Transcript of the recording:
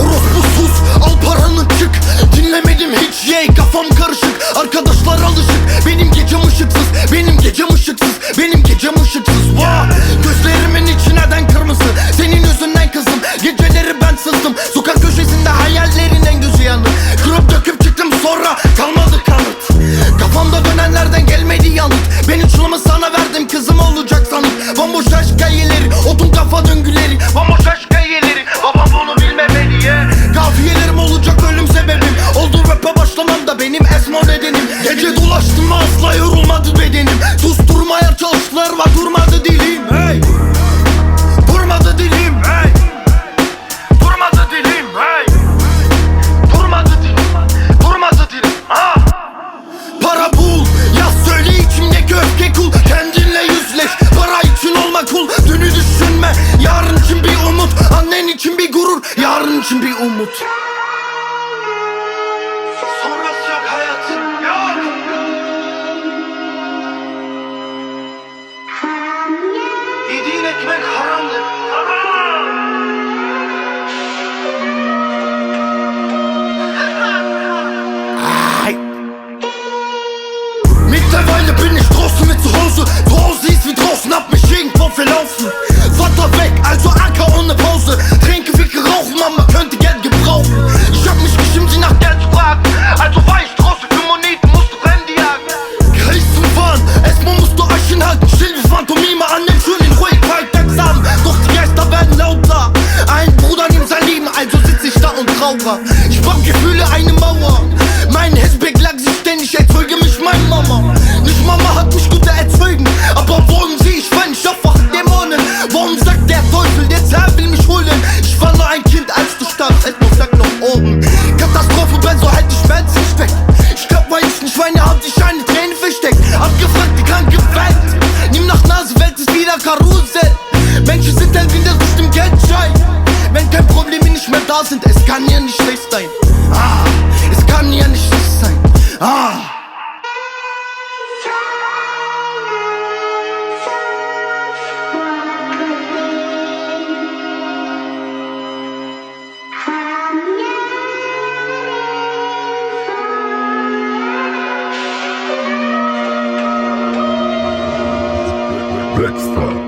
Orospu sus al paranı çık. Dinlemedim hiç yey kafam karışık. Arkadaşlar alışık. Benim gecem ışıksız Benim gecem ışıksız Benim gecem ışıksız. Vah! Gözlerimin içi neden kırmızı? Senin yüzünden kızım. Geceleri ben sızdım. Sokak köşesinde hayallerin en gözü yandı Kırıp döküp çıktım sonra Kalmadı için bir umut Sonrası yok hayatın Yok Yediğin ekmek haramdır Haram Ay. Mittlerweile bin ich draußen mit zu Hause. Du aussiehst wie draußen, hab mich irgendwo ich trauere. Ich brauch Gefühle, eine Mauer. Mein Hesbeck lag sich ständig, erzeuge mich mein Mama. Nicht Mama hat mich gut erzeugen, aber warum seh ich, wenn ich aufwache, Dämonen? Warum sagt der Teufel, der Zahn will mich holen? Ich war nur ein Kind, als du starbst, es muss nach oben. Da sind, es kann ja nicht schlecht sein. Ah, es kann ja nicht schlecht sein. Ah. Blackstar.